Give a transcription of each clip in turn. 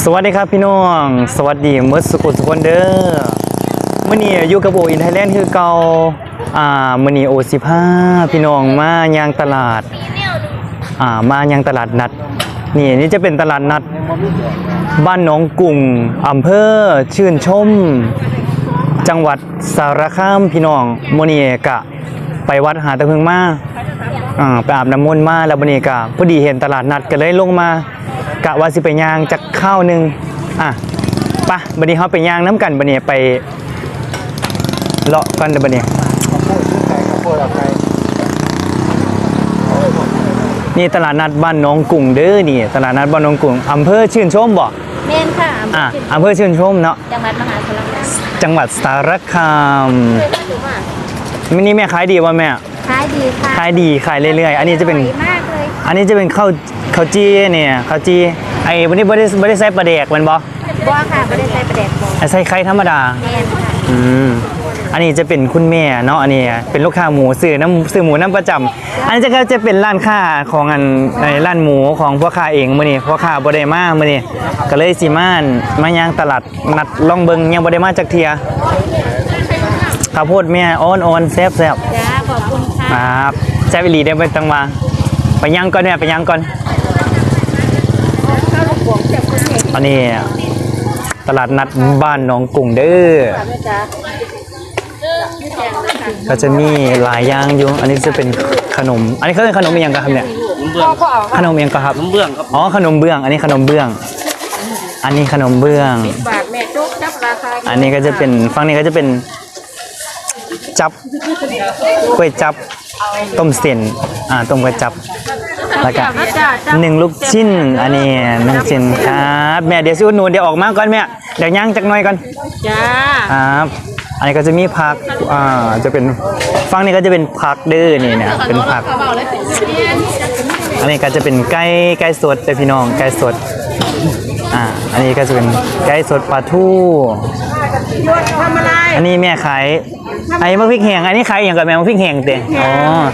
สวัสดีครับพี่น้อง สวัสดีเมื่อสุขุทุคนเด้อมื่อนี้อยู่กับโออินไทยแลนด์คือเกาอ่ามื่อนี้โอสิบห้าพี่น้องมายางตลาดอ่ามายางตลาดนัด นี่นี่จะเป็นตลาดนัด บ้านหนองกุ่งอำเภอชื่นชม จังหวัดสารคามพี่น้องมื่อนี้กะไปวัดหาตะเพึงมาอ่าไปอาบน้ำมนต์มาแล้วบันนี้ก็พอดีเห็นตลาดนัดก็เลยลงมา กะว่าสิไปย่างจากข้าวหนึงอะไปะบันนี้เขาไปย่างน้ำกันบันนี้ไปเลาะกันเดี๋ยวบันนี้ข้าวโพดชื่อไก่ข้าวโพดเอาไก่นี่ตลาดนัดบ้านหน้องกุ่งเด้อนี่ตลาดนัดบ้านหน้องกุ่งอำเภอชื่นชมบ่เมนค่ะอะอำเภอชื่นชมเนาะจังหวัดมหาสารคามจังหวัดสารคามเคยมาดูมามินี่แม่ขายดีวะแม่ขายดีค่ะขายดีขายเรื่อยๆ อันนี้จะเป็นอร่อยมากเลยอันนี้จะเป็นข้าว ข้าวจี้เนี่ยข้าวจี้ไอ้วันนี้ไม่ได้ไม่ได้ใส่ปลาแดกแมันบ่บัวค่ะไม่ได้ใส่ประเด็ดบัวไอ้ใส่ไข่ธรรมดาเมนค่ะอืม อันนี้จะเป็นคุณแม่เนาะ อันนี้เป็นลูกค้าหมูซื้อน้ำซื้อหมูน้ำประจำอันนี้จะก็จะเป็นร้านค้าของอันในร้านหมูของพ่อค้าเองมื้อนี้พ่อค้าบ่ได้มามื้อนี้ก็เลยสิมาอั่นมาย่างตลาดนัดลองเบิ่งยังบ่ได้มาจักเที่ยข้าวโพดแม่อ่อนๆแซ่บๆจ้าขอบคุณค่ะครับแซ่บอีหลีได้ไปตังมาไปย่างก่อนแม่ไปย่างก่อน อันนี้ตลาดนัดบ้านหนองกุ่งเด้อจ้าก็จะมีหลายอย่างอยู่ อันนี้จะเป็นขนม อันนี้เขาเรียกขนมอีหยังกันครับเนี่ยเบื้องขนมอีหยังกันครับน้ำเบื้องครับ อ๋อขนมเบื้อง อันนี้ขนมเบื้อง อันนี้ขนมเบื้องบาทแม่จุ๊กจับราคาอันนี้ก็จะเป็นฝั่งนี้ก็จะเป็น จับกล้วยจับ ต้มเส้นอ่าต้มกล้วยจับ แล้วก็หนึ่งลูกชิ้น อันนี้หนึ่งชิ้นครับแม่เดี๋ยวซิอุดหนูเดี๋ยวออกมาก่อนแม่เดี๋ยวย่างจักหน่อยก่อนจ้าครับ อันนี้ก็จะมีผักอ่าจะเป็นฝั่งนี้ก็จะเป็นผักเด้อนี่เนี่ยเป็นผัก อันนี้ก็จะเป็นไก่ไก่สดเด้อพี่น้องไก่สด อ่า อันนี้ก็จะเป็นไก่สดปลาทูทำอะไรอันนี้แม่ขายไอ้มะพริกแห้งอันนี้ขายอย่างกับแม่มะพริกแห้งเต้อ๋อ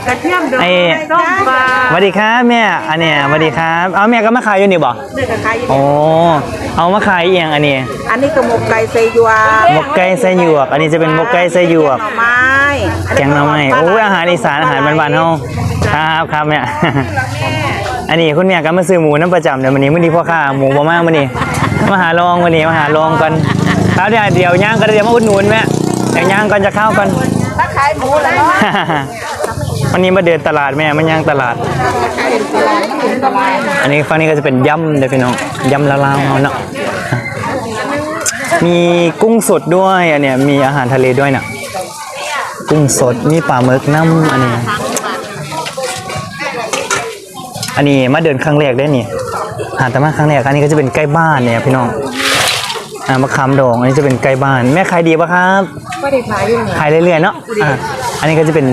กระเทียมดองไอ้ต้มปลาสวัสดีครับแม่ อันเนี้ยสวัสดีครับ เอาแม่ก็มาขายอยู่นี่บ่เด็กกับใครโอ้เอามาขายเอียงอันนี้ อันนี้ก็หมกไก่เซยัวหมกไก่ไส้หยวก อันนี้จะเป็นหมกไก่ไส้หยวกหน่อไม้แกงหน่อไม้โอ้ยอาหารอีสานอาหารบ้านๆเฮาครับครับแม่ อันนี้คุณแม่ก็มาซื้อหมูน้ำประจำเดี๋ยววันนี้มื้อนี้พ่อค้าหมูบ่มากมื้อนี้มาหาลองมื้อนี้มาหาลองกันครับเดี๋ยวเดี๋ยวย่างก็เดี๋ยวมาอุดหนุนแม่เดี๋ยวย่างก่อนจะเข้ากันถ้าขายหมูแล้วเนาะวันนี้มาเดินตลาดแม่มาย่างตลาด อันนี้ฝั่งนี้ก็จะเป็นยำเด้อพี่น้องยำละลาวเฮาเนาะมีกุ้งสดด้วยอันเนี้ยมีอาหารทะเลด้วยน่ะกุ้งสดมีปลาหมึกน้ำอันนี้ อันนี้มาเดินครั้งแรกได้นี่หาแต่มาครั้งแรกอันนี้ก็จะเป็นใกล้บ้านเนี่ยพี่น้องอ่ามะขามดองอันนี้จะเป็นใกล้บ้าน แม่ขายดีปะครับก็ได้ขายอยู่ขายเรื่อยๆเนาะอ่าอันนี้ก็จะเป็น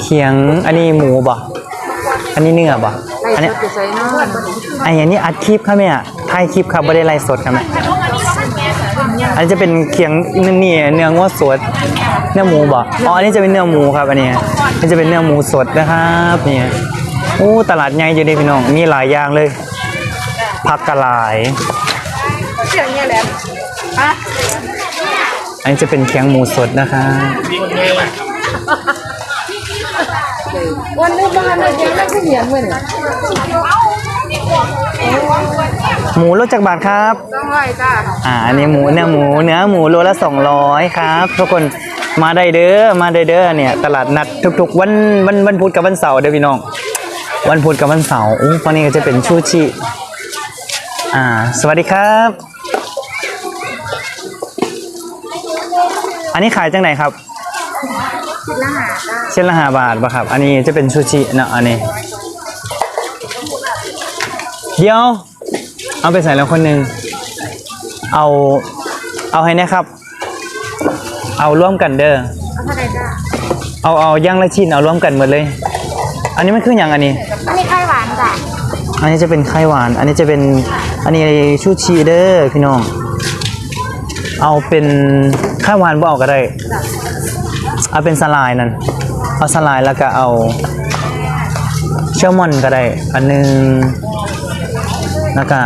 เคียงอันนี้หมูบ่อันนี้เนื้อบ่อันนี้จะใส่น้ำอันนี้อัดคลิปครับแม่ถ่ายคลิปครับไม่ได้ไลฟ์สดครับแม่อันนี้จะเป็นเคียงนี่เนื้องัวสดเนื้อหมูบ่อ๋ออันนี้จะเป็นเนื้อหมูครับอันนี้อันนี้จะเป็นเนื้อหมูสดนะครับนี่ โอ้ตลาดใหญ่อยู่เด้พี่น้อง มีหลายอย่างเลย ผักกะหลายเสียงเนี่ยแหละอะอันนี้จะเป็นเคียงหมูสดนะคะ วันนี้บ้านเราเจ๊ไม่ขยันเลยเนี่ยหมูรสจากบาทครับต้องไหวจ้าอ่าอันนี้หมูเนื้อหมูเนื้อหมูโลละ200ครับ ทุกคนมาได้เด้อมาได้เด้อเนี่ย ตลาดนัดทุกๆ วันวันวันพุธกับวันเสาร์เด้อพี่น้อง วันพุธกับวันเสาร์อู้ตอนนี้ก็จะเป็นชูชิอ่า สวัสดีครับ อันนี้ขายจังไหนครับเช่นละห้าบาทป่ะครับ อันนี้จะเป็นชูชิเนาะอันนี้ เดี๋ยว เอาไปใส่แล้วคนหนึ่งเอา เอาให้นะครับ เอาร่วมกันเด้อ เอาเอาย่างละชิ้นเอาร่วมกันหมดเลย อันนี้มันคืออย่างอันนี้ อันนี้จะเป็นไข่หวาน อันนี้จะเป็น อันนี้ชูชีเด้อพี่น้อง เอาเป็นไข่หวานบ่เอาก็ได้ เอาเป็นสลายนั่น เอาสลายแล้วก็เอาเชลมอนก็ได้ อันหนึง แล้วก็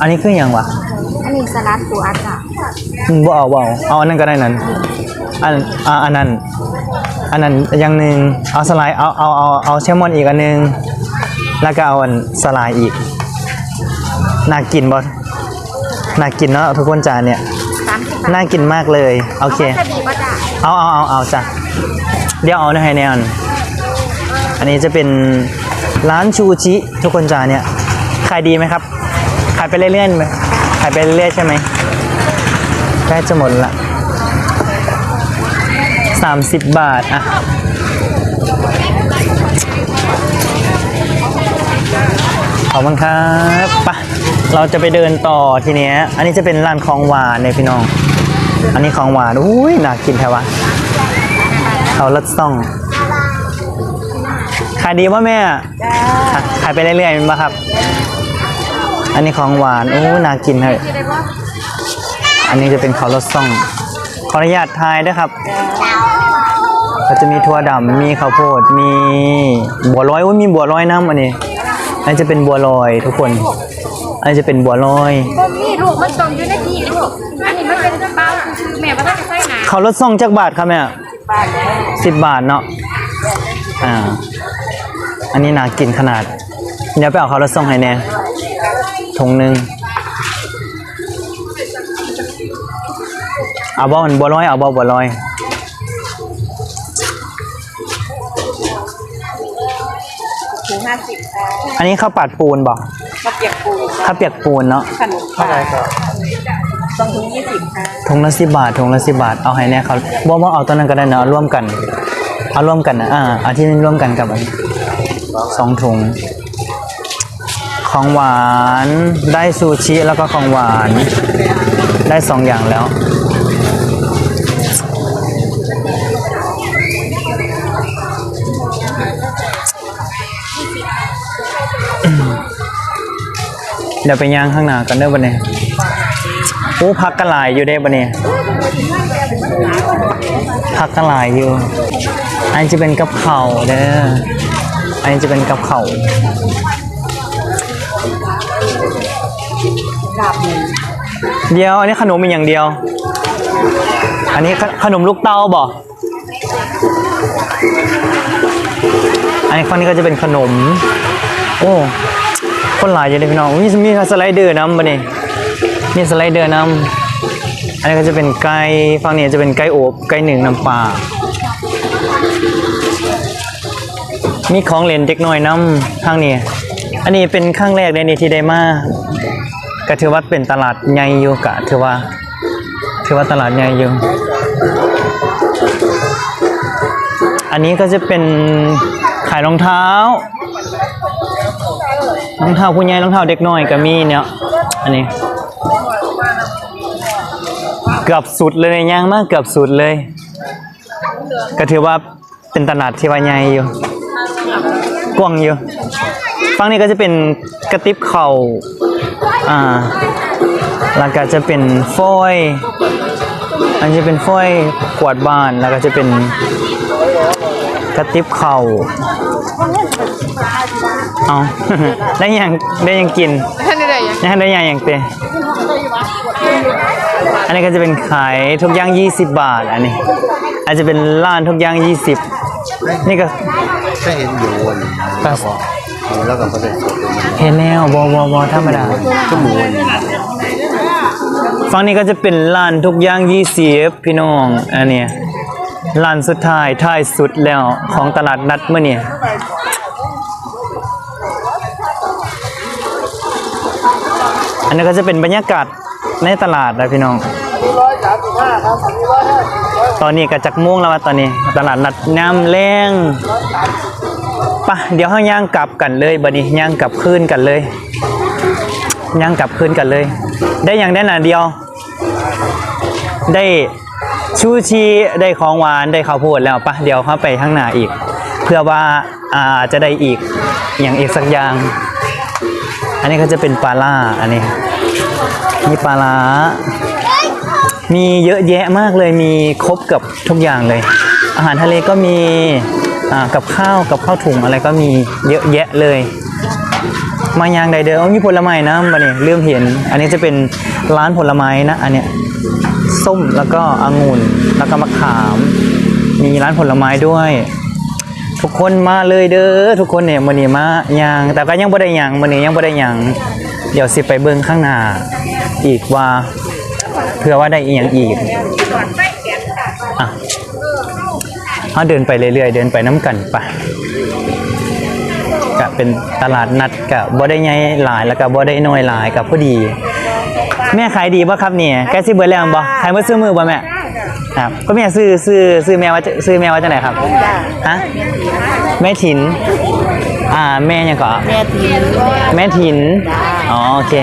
อันนี้คืออย่างวะ อันนี้สลัดปูอัดจ้ะอืมบ่เอาบ่เอาเอาอันนั้นก็ได้นั้นอันอ่าอันนั้น อันนั้นอย่างหนึ่งเอาสไลด์เอาเอาเอาเอาแซลมอนอีกอันหนึง แล้วก็เอาอันสไลด์อีก น่ากินบ่น่ากินเนาะทุกคนจานเนี่ย สามสิบบาทน่ากินมากเลย โอเค จะดีป่ะจ้ะเอาเอาเอาเอาจ้ะ เดี๋ยวเอาให้แน่นอนอันนี้จะเป็นร้านชูชิทุกคนจ้าเนี่ย ขายดีไหมครับ ขายไปเรื่อยๆไหมขายไปเรื่อยๆใช่ไหมใกล้จะหมดละสามสิบบาทอะ ขอบคุณครับปะเราจะไปเดินต่อทีเนี้ย อันนี้จะเป็นร้านของหวานเนี่ยพี่น้อง อันนี้ของหวาน อุ้ยน่ากินแท้วะเขาลัดซ่อง ขายดีป่ะแม่ ขายไปเรื่อยๆมันป่ะครับ อันนี้ของหวาน อู้น่ากินเลยอันนี้จะเป็นเขาลัดซ่อง ขออนุญาตทายด้วยครับก็จะมีถั่วดำมีข้าวโพด มีบัวลอยอุ้ยมีบัวลอยน้ำอันนี้ อันนี้จะเป็นบัวลอยทุกคน อันนี้จะเป็นบัวลอยต้มนี่ลูกมันตรงอยู่ในที่ลูกอันนี้มันเป็นเป้าคือแม่มันต้องใส่หนาเขาลดซ่องจักบาทครับแม่สิบบาทเนาะ อ่า อันนี้น่ากินขนาด เดี๋ยวไปเอาเขาลดซ่องให้แน่ถุงหนึ่งเอาบ่มันบัวลอย เอาบ่บัวลอย อันนี้ข้าวปัดปูนบ่มาเปียกปูข้าวเปียกปูนเนาะขนมเท่าไหร่ครับสองถุงยี่สิบค่ะถุงละสิบบาทถุงละสิบบาทเอาให้แน่ครับบ่บ่เอาตัวนั้นก็ได้เนาะเอาร่วมกันเอาร่วมกันนะอ่าเอาที่นี่ร่วมกันกับอันสองถุง ของหวานได้ซูชิแล้วก็ของหวาน ได้สองอย่างแล้ว เดี๋ยวไปย่างข้างหน้ากันเด้อบันนี้โอ้พักกันหลายอยู่เด้บันนี้พักกันหลายอยู่ อันจะเป็นกับเข่าเด้ออันจะเป็นกับเข่าเดียว อันนี้ขนมมีอย่างเดียว อันนี้ขนมลูกเต้าบ่อันนี้ฝั่งนี้ก็จะเป็นขนม โอ้ คนหลายอยู่เลยพี่น้องมีมีสไลเดอร์น้ำปะนี่มีสไลเดอร์น้ำอันนี้ก็จะเป็นไก่ฝั่งนี้จะเป็นไก่โอบไก่หนึ่งน้ำปลามีของเล่นเด็กน้อยน้ำทางนี้อันนี้เป็นครั้งแรกในนี้ที่ได้มาก็ถือว่าเป็นตลาดใหญ่อยู่กะถือว่า ถือว่าตลาดใหญ่อยู่อันนี้ก็จะเป็นขายรองเท้า รองเท้าผู้ใหญ่รองเท้าเด็กน้อยก็มีเนี่ยอันนี้ เกือบสุดเลยย่างมากเกือบสุดเลย ก็ถือว่าเป็นตลาดที่ว่าใหญ่อยู่กว้างอยู่ฝั่งนี้ก็จะเป็นกระติบเข่าอ่าแล้วก็จะเป็นฟอยอันนี้จะเป็นฟอยขวดบ้านแล้วก็จะเป็น กระติบเข่าเอาได้ยังได้ยังกินท่านได้ยังยังได้ยังยังเตะอันนี้ก็จะเป็นขายทุกอย่าง 20 บาทอันนี้ อาจจะเป็นร้านทุกอย่าง 20 นี่ก็ก็เห็นอยู่วนแล้วก็แล้วก็ประเด็นสดอยู่เห็นแล้วบอบอบอธรรมดาก็หมูวนฝั่งนี้ก็จะเป็นร้านทุกอย่าง 20 พี่น้องอันเนี้ย ร้านสุดท้ายท้ายสุดแล้วของตลาดนัดเมื่อเนี่ยอันนี้ก็จะเป็นบรรยากาศในตลาดนะพี่น้อง ตอนนี้ก็จักม่วงแล้วว่าตอนนี้ ตลาดนัดน้ำแรงปะเดี๋ยวห้าย่างกลับกันเลยบัดนี้ย่างกลับคืนกันเลยย่างกลับคืนกันเลย ได้อย่างได้หนาเดียว ได้ ชูชีได้ของหวานได้ข้าวโพดแล้วปะเดี๋ยวเข้าไปข้างหน้าอีก เพื่อว่าอาจะได้อีกอย่างอีกสักอย่าง อันนี้ก็จะเป็นปลาล่าอันนี้มีปลาร้ามีเยอะแยะมากเลยมีครบกับทุกอย่างเลย อาหารทะเลก็มีกับข้าวกับข้าวถุงอะไรก็มีเยอะแยะเลย มายางใดเด้อเอามีผลไม้นะบัดนี้เริ่มเห็น อันนี้จะเป็นร้านผลไม้นะ อันเนี้ย ส้มแล้วก็องุ่นแล้วก็มะขาม มีร้านผลไม้ด้วย ทุกคนมาเลยเด้อทุกคนเนี่ยมื้อนี้มายางแต่ก็ยังบ่ได้หยังมื้อนี้ยังบ่ได้หยังเดี๋ยวสิไปเบิ่งข้างหน้าอีกว่าเผื่อว่าได้อีหยังอีกอะเอาเดินไปเรื่อยๆเดินไปน้ำกันไปก็เป็นตลาดนัดก็บ่ได้ใหญ่หลายแล้วก็บ่ได้น้อยหลายก็พอดี แม่ขายดีป่ะครับเนี่ยใกล้สิเบิดแล้วบ่ขายเมื่อซื้อมือบ่แม่ครับก็แม่ซื้อซื้อซื้อแม่ว่าจะซื้อแม่ว่าจังไหนครับฮะแม่ถินอ่าแม่ยังก็แม่ทีมแม่ถินอ๋อโอเค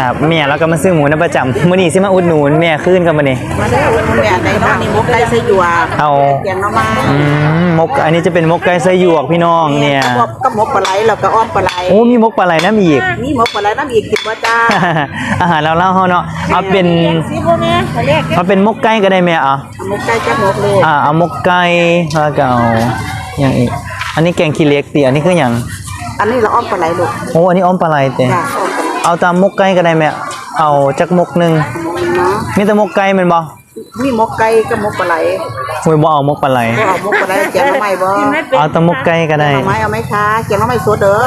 ครับแม่แล้วก็มาซื้อหมูน้ำประจำมื้อนี้สิมาอุดหนุนแม่คืนกันมื้อนี้มาได้อุ่นแม่ในน้องนี่มุกได้ใส่หยวกเอาเปลี่ยนน้ำมาอืมมกอันนี้จะเป็นมกไก่ไส้หยวกพี่น้องเนี่ยก็ก็มกปลาไหลแล้วก็อ้อมปลาไหลโอ้มีมกปลาไหลน้ำอีกมีมกปลาไหลน้ำอีกสิบว่าจ้าอาหารเราเล่าเฮาเนาะเอาเป็นสิบ่แม่เขาเรียกเอาเป็นมกไก่ก็ได้แม่เอะมกได้จ้ามกเลยอ่าเอามกไก่แล้วก็เอาอย่างอีกอันนี้แกงขี้เหล็กติอันนี้คืออย่างอันนี้เราอ้อมปลาไหลลูกโอ้อันนี้อ้อมปลาไหลเต จ้าอ้อมปลาไหลเอาตามมกไก่ก็ได้แม่ เอาจักมกหนึงเนาะมีแต่มกไก่แม่นบ่มีมกไก่ก็มกปลาไหลโอ้ยบ่เอามกปลาไหลก็เอามกปลาไหลเจียวน้ำไม้บ่เอาแต่มกไก่ก็ได้น้ำไม้เอาไหมคะเจียวน้ำไม้สดเด้อ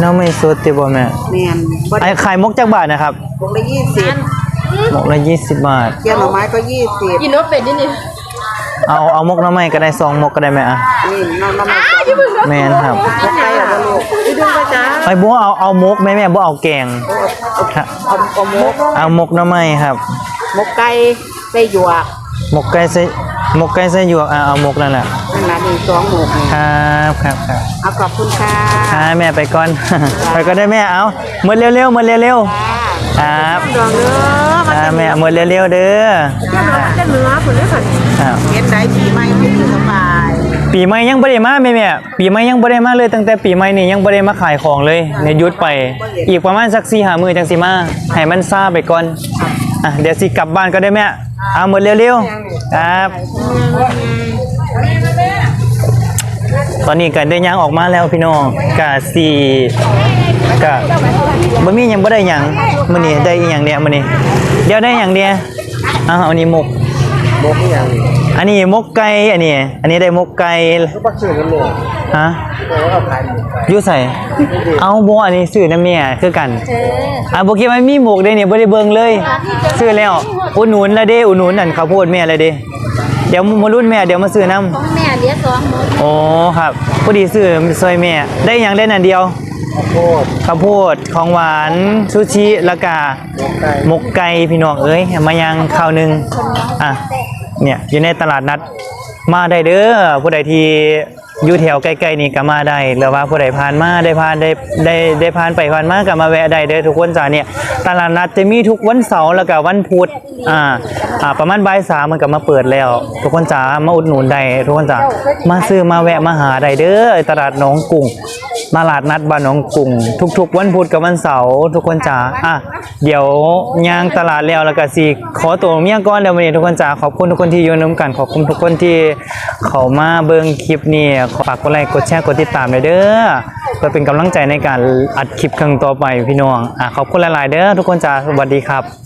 เนาะไม่สดติบ่แม่แม่นบ่ไอ้ได้ขายมกจักบาทนะครับมกละยี่สิบมกละ20บาทเจียวหน่อไม้ก็ยี่สิบกินรถเป็ดนี่นี่ เอาเอามกหน้ำไม้ก็ได้สองมกก็ได้แม่อะนี่น้ำน้ำไม้สดแม่นครับมกไก่เหรอลูกอีดูว่าจ้าไปบ่เอาเอามกแม่แม่บ่เอาแกงครับเอาเอามกเอามกหน้ำไม้ครับมกไก่ใส่หยวกมกไก่ใส่มกไก่ใส่หยวกอะเอามกนั่นแหละนั่นนะนี่สองหมกนี่ครับครับครับเอาขอบคุณค่ะอ่าแม่ไปก่อนไปก็ได้แม่เอาหมดเร็วๆหมดเร็วๆครับดองเด้ออ่าแม่หมดเร็วๆเด้อจะเหลือผลเลยค่ะอ่าเห็นได้ปีใหม่ที่สบาย ปีใหม่ยังบ่ได้มาแม่แม่ปีใหม่ยังบ่ได้มาเลยตั้งแต่ปีใหม่นี่ยังบ่ได้มาขายของเลยเนี่ยหยุดไป อีกประมาณสัก4-5มื้อจังสิมาให้มันซาไปก่อนอะเดี๋ยวสิกลับบ้านก็ได้แม่เอาหมดเร็วๆครับตอนนี้ก็ได้ย่างออกมาแล้วพี่น้องกะสี่กะบ่มียังบ่ได้ยังมื้อนี้ได้อีหยังเนี่ยมื้อนี้เดี๋ยวได้หยังเดียอ้าวอันนี้หมกมกอย่าง อันนี้หมกไก่อันนี้ อันนี้ได้หมกไก่ก็ปักชื่อกันเลยฮะแล้วก็ขายหมกไก่อยู่ใส่เอาบ่อันนี้ซื้อน้ำเมียคือกันอะบ่คิดว่ามีหมกเด้เนี่ยบ่ได้เบิ่งเลยซื้อแล้วอุดหนุนแล้วเด้อุดหนุนนั่นข้าวโพดแม่เลยเด้เดี๋ยวมารุ่นแม่เดี๋ยวมาซื้อน้ำของแม่เลี้ยงสองหมูโอ้ครับพอดีซื้อซอยแม่ได้หยังได้นั่นเดียวข้าวโพดข้าวโพดของหวานซูชิแล้วก็หมกไก่หมกไก่พี่น้องเอ้ยมายังข้าวหนึงอะ เนี่ยอยู่ในตลาดนัดมาได้เด้อผู้ใดที่อยู่แถวใกล้ๆนี่ก็มาได้หรือว่าผู้ใดผ่านมาได้ผ่านได้ได้ได้ผ่านไปผ่านมาก็มาแวะได้เด้อทุกคนจ้าเนี่ยตลาดนัดจะมีทุกวันเสาร์แล้วก็วันพุธอ่าอ่าประมาณบ่ายสามมันก็มาเปิดแล้ว ทุกคนจ๋ามาอุดหนุนได้ทุกคนจ๋ามาซื้อมาแวะมาหาได้เด้อตลาดหนองกุ้ง ตลาดนัดบ้านหนองกรุงทุก ๆ วันพุธกับวันเสาร์ทุกคนจ๋าอะเดี๋ยวย่างตลาดแล้วแล้วก็สิขอตัวเมียก่อนแล้ววันนี้ทุกคนจ๋าขอบคุณทุกคนที่อยู่น้ำกันขอบคุณทุกคนที่เขามาเบิ่งคลิปนี้ขอฝากกดไลค์กดแชร์กดติดตามเลยเด้อเพื่อเป็นกำลังใจในการอัดคลิปครั้งต่อไปพี่น้องอะขอบคุณหลายๆเด้อทุกคนจ๋าสวัสดีครับ